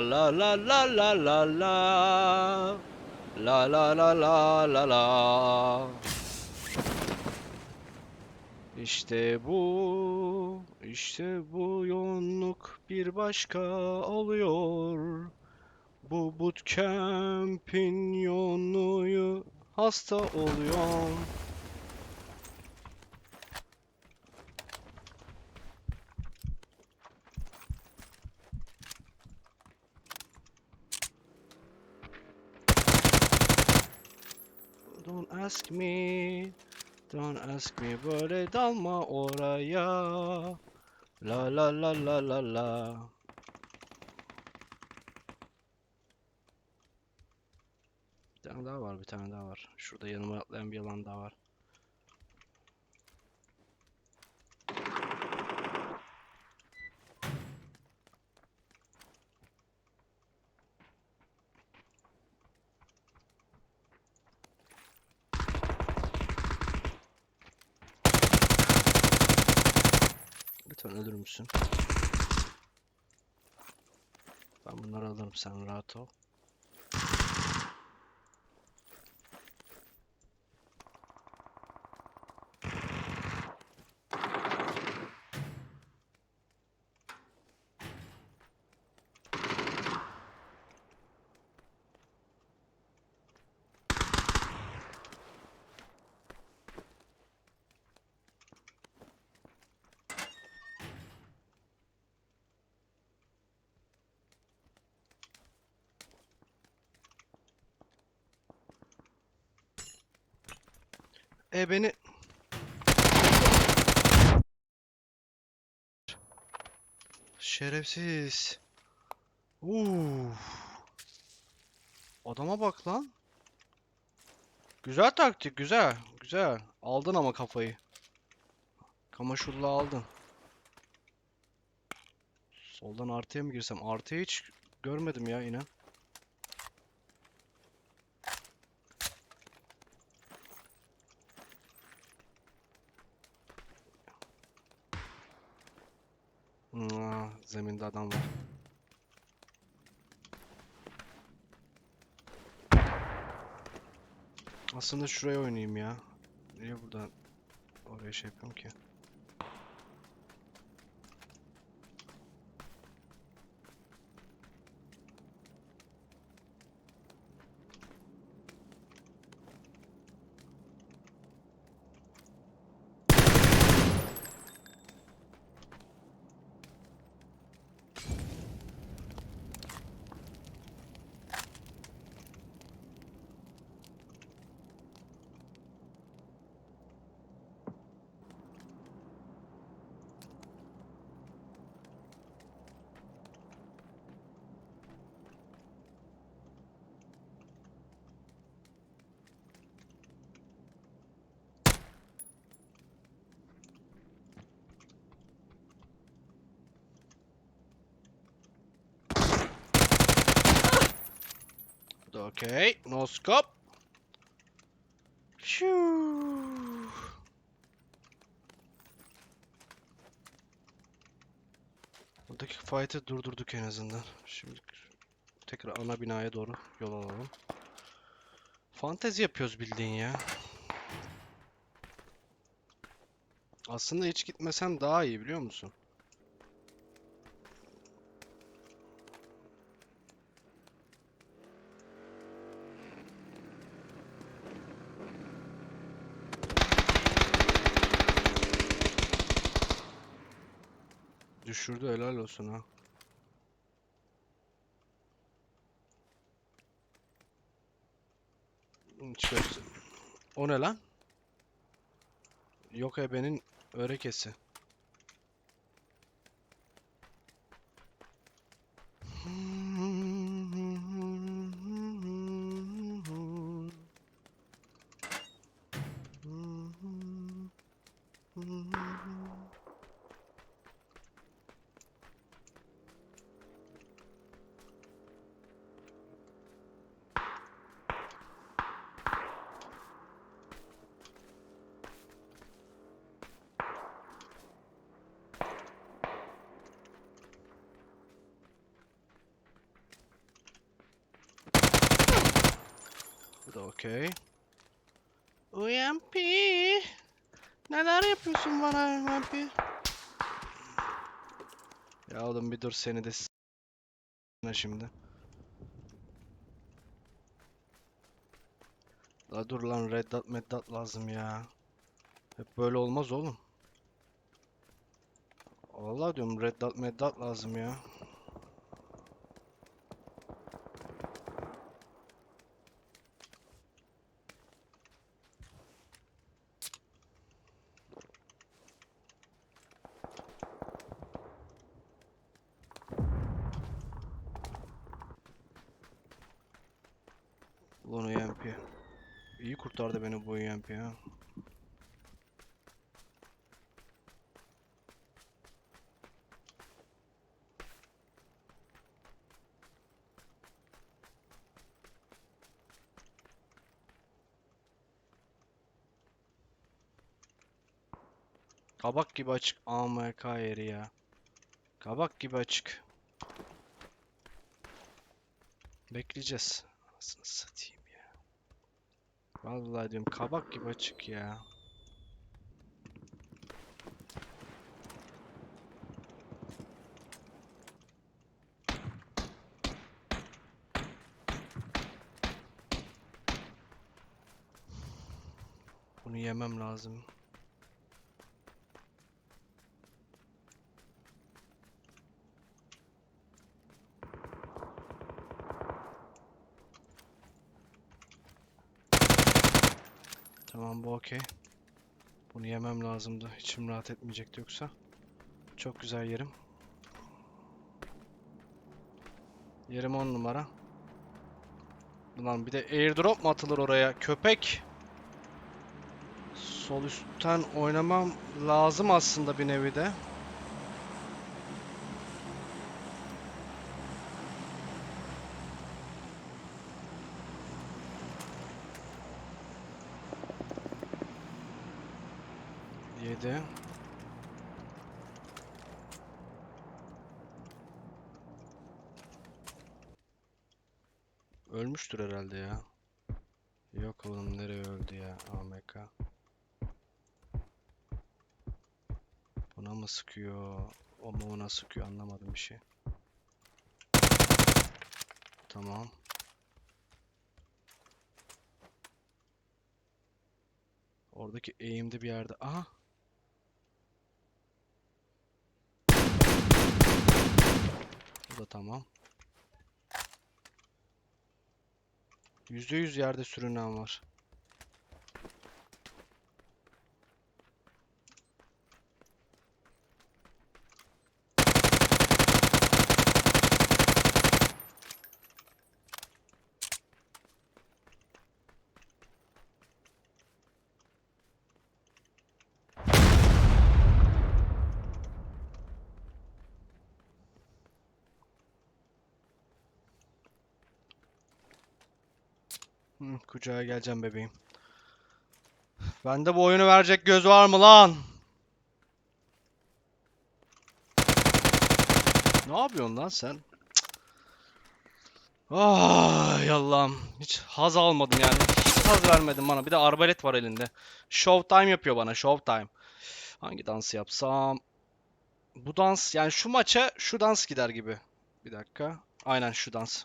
La la la la la la la. La la la la la. İşte bu, işte bu yoğunluk bir başka oluyor. Bu bootcamp'in yoğunluğu hasta oluyor. Don't ask me, don't ask me böyle dalma oraya. La la la la la la. Bir tane daha var, bir tane daha var. Şurada yanıma atlayan bir yalan daha var. Lütfen ölür müsün? Ben bunları alırım sen rahat ol. E beni Şerefsiz. Uf. Adama bak lan. Güzel taktik, güzel, güzel. Aldın ama kafayı. Kamaşulla aldın. Soldan artıya mı girsem? Artıya hiç görmedim ya yine. Aa, zeminde adam var. Aslında şuraya oynayayım ya. Niye buradan oraya şey yapıyorum ki? Okey. No scope. Shoo. Buradaki fight'ı durdurduk en azından. Şimdi tekrar ana binaya doğru yol alalım. Fantezi yapıyoruz bildiğin ya. Aslında hiç gitmesem daha iyi biliyor musun? düşürdü helal olsun ha. Çıkarsın. O ne lan? Yok ebenin örekesi. Hmm. Okey. UMP. Neler yapıyorsun bana UMP? Ya oğlum bir dur seni de s- şimdi. La dur lan red dot med dot lazım ya. Hep böyle olmaz oğlum. Vallahi diyorum red dot med dot lazım ya. İyi kurtardı beni bu UMP ya. Kabak gibi açık AMK yeri ya. Kabak gibi açık. Bekleyeceğiz. Anasını satayım. Vallahi diyorum kabak gibi açık ya. Bunu yemem lazım. Tamam bu okey. Bunu yemem lazımdı. İçim rahat etmeyecekti yoksa. Çok güzel yerim. Yerim 10 numara. Ulan bir de airdrop mu atılır oraya? Köpek. Sol üstten oynamam lazım aslında bir nevi de. Yedi. Ölmüştür herhalde ya. Yok oğlum nereye öldü ya AMK. Buna mı sıkıyor? O mu ona sıkıyor anlamadım bir şey. Tamam. Oradaki eğimde bir yerde. Aha. Da tamam. Yüzde yüz yerde sürünen var. Hı, kucağa geleceğim bebeğim. Bende bu oyunu verecek göz var mı lan? Ne yapıyorsun lan sen? Ay Allah'ım. Hiç haz almadım yani. Hiç haz vermedin bana. Bir de arbalet var elinde. Showtime yapıyor bana. Showtime. Hangi dansı yapsam? Bu dans yani şu maça şu dans gider gibi. Bir dakika. Aynen şu dans.